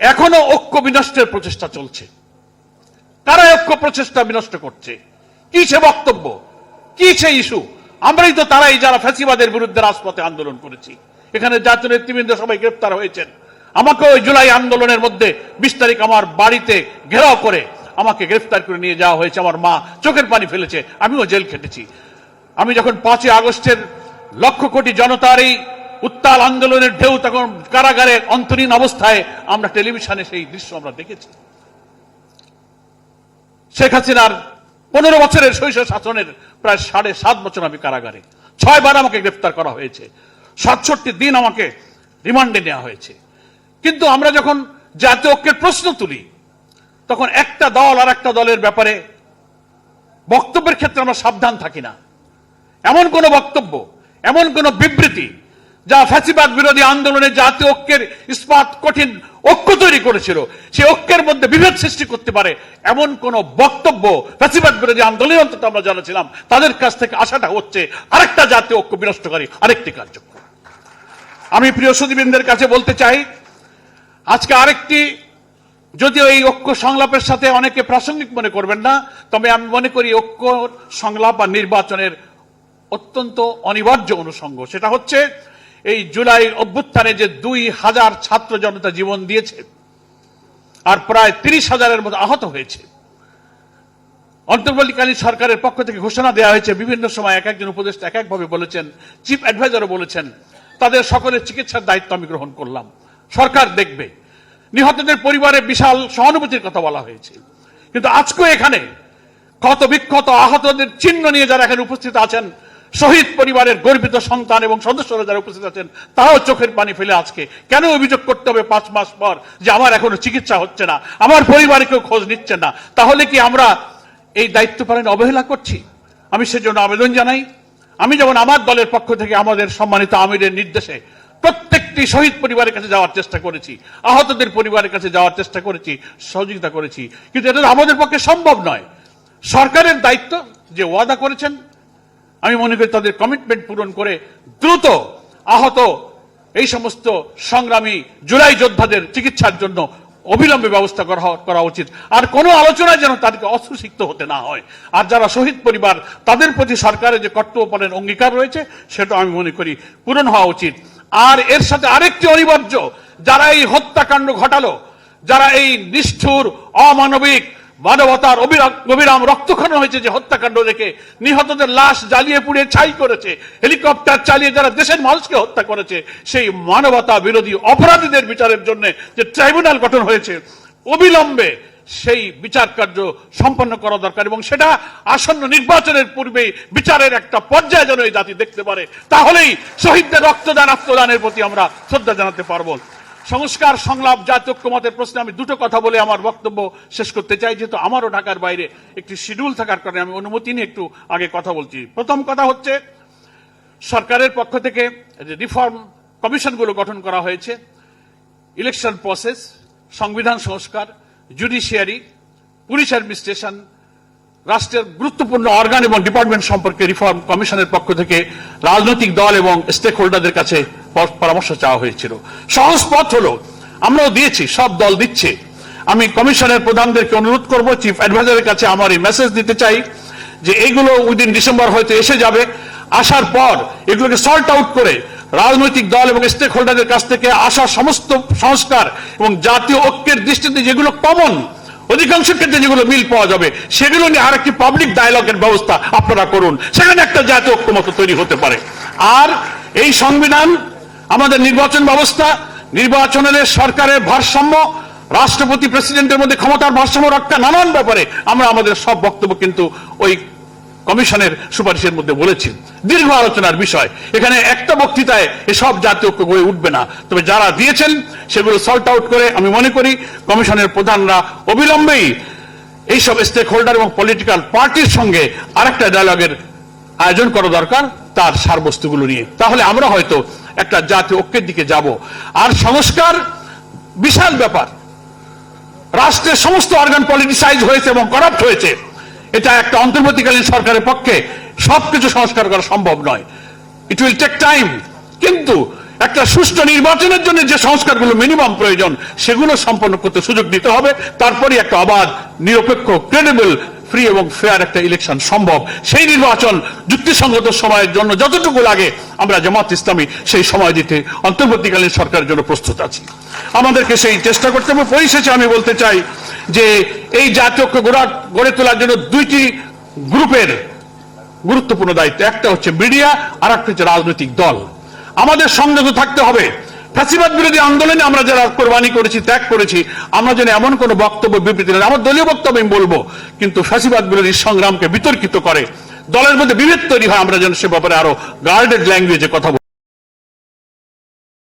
এখনও ঐক্য বিনষ্টের প্রচেষ্টা চলছে। কারা ঐক্য প্রচেষ্টা বিনষ্ট করছে? কি সে বক্তব্য? কি সে ইস্যু? আমরাই তো তারাই যারা ফ্যাসিবাদের বিরুদ্ধে রাজপথে আন্দোলন করেছি। এখানে জাতীয় নেতৃবৃন্দ সবাই গ্রেপ্তার হয়েছেন। আমাকে ওই জুলাই আন্দোলনের মধ্যে বিশ তারিখ আমার বাড়িতে ঘেরাও করে আমাকে গ্রেফতার করে নিয়ে যাওয়া হয়েছে। আমার মা চোখের পানি ফেলেছে, আমিও জেল খেটেছি। আমি যখন পাঁচই আগস্টের লক্ষ কোটি জনতার এই উত্তাল আন্দোলনের ঢেউ তখন কারাগারে অন্তরীণ অবস্থায় আমরা টেলিভিশনে সেই দৃশ্য আমরা দেখেছি। শেখ হাসিনার পনেরো বছরের শৈশব শাসনের প্রায় সাড়ে সাত বছর আমি কারাগারে। ছয়বার আমাকে গ্রেফতার করা হয়েছে। সাতষট্টি দিন আমাকে রিমান্ডে নেওয়া হয়েছে। কিন্তু আমরা যখন জাতীয় ঐক্যের প্রশ্ন তুলি, তখন একটা দল আর একটা দলের ব্যাপারে বক্তব্যের ক্ষেত্রে আমরা সাবধান থাকি না। এমন কোন বক্তব্য, এমন কোন বিবৃতি যা ফ্যাসিবাদ বিরোধী আন্দোলনে জাতীয় ঐক্যের ইস্পাত কঠিন ঐক্য তৈরি করেছিল, সেই ঐক্যের মধ্যে বিভেদ সৃষ্টি করতে পারে এমন কোন বক্তব্য ফ্যাসিবাদ বিরোধী আন্দোলনে অন্তত আমরা জানাছিলাম। তাদের কাছ থেকে আশাটা হচ্ছে আরেকটা জাতীয় ঐক্য বিনষ্টকারী, আরেকটি কার্যক্রম। আমি প্রিয় সুদীবৃন্দের কাছে বলতে চাই, আজকে আরেকটি, যদিও এই ঐক্য সংলাপের সাথে অনেকে প্রাসঙ্গিক মনে করবেন না, তবে আমি মনে করি ঐক্য সংলাপ বা নির্বাচনের অত্যন্ত অনিবার্য অনুষঙ্গ। সেটা হচ্ছে এই জুলাই অভ্যুত্থানে যে দুই হাজার ছাত্র জনতা জীবন দিয়েছে, আর প্রায় তিরিশ হাজারের মতো আহত হয়েছে। অন্তর্বর্তীকালীন সরকারের পক্ষ থেকে ঘোষণা দেওয়া হয়েছে, বিভিন্ন সময় এক একজন উপদেষ্টা এক একভাবে বলেছেন, চিফ অ্যাডভাইজারও বলেছেন, তাদের সকলের চিকিৎসার দায়িত্ব আমি গ্রহণ করলাম। সরকার দেখবে। নিহতদের পরিবারে বিশাল সহানুভূতির কথা বলা হয়েছে। কিন্তু আজকে এখানে ক্ষত বিক্ষত আহতদের চিহ্ন নিয়ে যারা এখানে উপস্থিত আছেন শহীদ পরিবারের গর্বিত সন্তান এবং সদস্যরা যারা উপস্থিত আছেন, তারাও চোখের পানি ফেলে আজকে। কেন অভিযোগ করতে হবে পাঁচ মাস পর যে আমার এখনও চিকিৎসা হচ্ছে না? আমার পরিবারে কেউ খোঁজ নিচ্ছে না। তাহলে কি আমরা এই দায়িত্ব পালনে অবহেলা করছি? আমি সেজন্য আবেদন জানাই, আমি যেমন আমার দলের পক্ষ থেকে আমাদের সম্মানিত আমিরের নির্দেশে প্রত্যেকটি শহীদ পরিবারের কাছে যাওয়ার চেষ্টা করেছি, আহতদের পরিবারের কাছে যাওয়ার চেষ্টা করেছি, সহযোগিতা করেছি। কিন্তু এটা আমাদের পক্ষে সম্ভব নয়। সরকারের দায়িত্ব যে ওয়াদা করেছেন আমি মনে করি তাদের কমিটমেন্ট পূরণ করে দ্রুত আহত এই সমস্ত সংগ্রামী জুলাই যোদ্ধাদের চিকিৎসার জন্য অবিলম্বে ব্যবস্থা করা উচিত। আর কোনো আলোচনায় যেন তাদেরকে অস্ত্রসিক্ত হতে না হয়। আর যারা শহীদ পরিবার, তাদের প্রতি সরকারের যে কর্তব্য পালনের অঙ্গীকার রয়েছে, সেটা আমি মনে করি পূরণ হওয়া উচিত। আর এর সাথে আরেকটি অনিবার্য, যারা এই হত্যাকাণ্ড ঘটালো, যারা এই নিষ্ঠুর, অমানবিক মানবতার অবিরাম রক্তক্ষরণ হয়েছে যে হত্যাকাণ্ড দেখে। নিহতদের লাশ জ্বালিয়ে পুড়িয়ে ছাই করেছে। হেলিকপ্টার চালিয়ে যারা দেশের মানুষকে হত্যা করেছে, সেই মানবতা বিরোধী অপরাধীদের বিচারের জন্য যে ট্রাইব্যুনাল গঠন হয়েছে, অবিলম্বে সেই বিচার কার্য সম্পন্ন করা দরকার এবং সেটা আসন্ন নির্বাচনের পূর্বে বিচারের একটা পর্যায়ে যেন এই জাতি দেখতে পারে, তাহলেই শহীদদের রক্তদান, আত্মদানের প্রতি আমরা শ্রদ্ধা জানাতে পারব। সংস্কার, সংলাপ, জাতীয় ঐক্যমতের প্রশ্নে আমি দুটো কথা বলে আমার বক্তব্য শেষ করতে চাই। যেহেতু আমারও ঢাকার বাইরে একটি শিডিউল থাকার কারণে আমি অনুমতি নিয়ে একটু আগে কথা বলছি। প্রথম কথা হচ্ছে, সরকারের পক্ষ থেকে রিফর্ম কমিশনগুলো গঠন করা হয়েছে, ইলেকশন প্রসেস, সংবিধান সংস্কার, জুডিশিয়ারি, পুলিশ অ্যাডমিনিস্ট্রেশন রাষ্ট্রের গুরুত্বপূর্ণ অর্গান এবং ডিপার্টমেন্ট সম্পর্কে রিফর্ম কমিশনের পক্ষ থেকে রাজনৈতিক দল এবং স্টেক হোল্ডারদের কাছে পরামর্শ চাওয়া হয়েছিল। সহজ পথ হলো, আমরাও দিয়েছি, সব দল দিচ্ছে। আমি কমিশনের প্রধানদেরকে অনুরোধ করব চিফ অ্যাডভাইজারের কাছে আমার এই মেসেজ দিতে চাই যে এইগুলো উইদিন ডিসেম্বর হয়তো এসে যাবে। আসার পর এগুলোকে সল্ট আউট করে রাজনৈতিক দল এবং স্টেক হোল্ডারদের কাছ থেকে আসা সমস্ত সংস্কার এবং জাতীয় ঐক্যের দৃষ্টিতে যেগুলো কমন অধিকাংশ ক্ষেত্রে যেগুলো মিল পাওয়া যাবে, সেগুলো নিয়ে আর একটি পাবলিক ডায়ালগের ব্যবস্থা আপনারা করুন। সেখানে একটা জাতীয় ঐক্যমত তৈরি হতে পারে। আর এই সংবিধান, আমাদের নির্বাচন ব্যবস্থা, নির্বাচনের সরকারের ভারসাম্য, রাষ্ট্রপতি প্রেসিডেন্টের মধ্যে ক্ষমতার ভারসাম্য রক্ষা নানান ব্যাপারে আমরা আমাদের সব বক্তব্য কিন্তু ওই কমিশনের সুপারিশের মধ্যে বলেছি। দীর্ঘ আলোচনার বিষয়। এখানে একটা বক্তৃতায় এসব জাতীয় ঐক্য গড়ে উঠবে না। তবে যারা দিয়েছেন, সেগুলো সল্ট আউট করে আমি মনে করি কমিশনের প্রধানরা অবিলম্বেই এইসব স্টেক হোল্ডার এবং পলিটিক্যাল পার্টির সঙ্গে আরেকটা ডায়ালগের আয়োজন করা দরকার তার সারবস্তুগুলো নিয়ে। তাহলে আমরা হয়তো একটা জাতীয় ঐক্যের দিকে যাব। আর সংস্কার বিশাল ব্যাপার। রাষ্ট্রের সমস্ত অর্গান পলিটিসাইজ হয়েছে এবং করাপ্ট হয়েছে। এটা একটা অন্তর্বর্তীকালীন সরকারের পক্ষে সবকিছু সংস্কার করা সম্ভব নয়। ইট উইল টেক টাইম কিন্তু একটা সুষ্ঠু নির্বাচনের জন্য যে সংস্কারগুলো মিনিমাম প্রয়োজন, সেগুলো সম্পন্ন করতে সুযোগ দিতে হবে। তারপরে একটা অবাধ, নিরপেক্ষ ক্রেডিবল ফ্রি এবং ফেয়ার একটা ইলেকশন সম্ভব। সেই নির্বাচন যুক্তিসঙ্গত সময়ের জন্য যতটুকু লাগে আমরা জামাত ইসলামী সেই সময় দিতে অন্তর্বর্তীকালীন সরকারের জন্য প্রস্তুত আছি। আমাদেরকে সেই চেষ্টা করতে হবে। পরিশেষে আমি বলতে চাই যে এই জাতীয় ঐক্য গড়া- গড়ে তোলার জন্য দুইটি গ্রুপের গুরুত্বপূর্ণ দায়িত্ব। একটা হচ্ছে মিডিয়া আর একটা হচ্ছে রাজনৈতিক দল। আমাদের সংযত থাকতে হবে। ফ্যাসিবাদ বিরোধী আন্দোলনে আমরা যারা কোরবানি করেছি, ত্যাগ করেছি, আমরা যেন এমন কোনো বক্তব্য, বিবৃতি নেই আমার দলীয় বক্তব্য আমি বলব, কিন্তু ফ্যাসিবাদ বিরোধী সংগ্রামকে বিতর্কিত করে। দলের মধ্যে বিভেদ তৈরি হয়, আমরা যেন সে ব্যাপারে আরও গার্ডেড ল্যাঙ্গুয়েজে কথা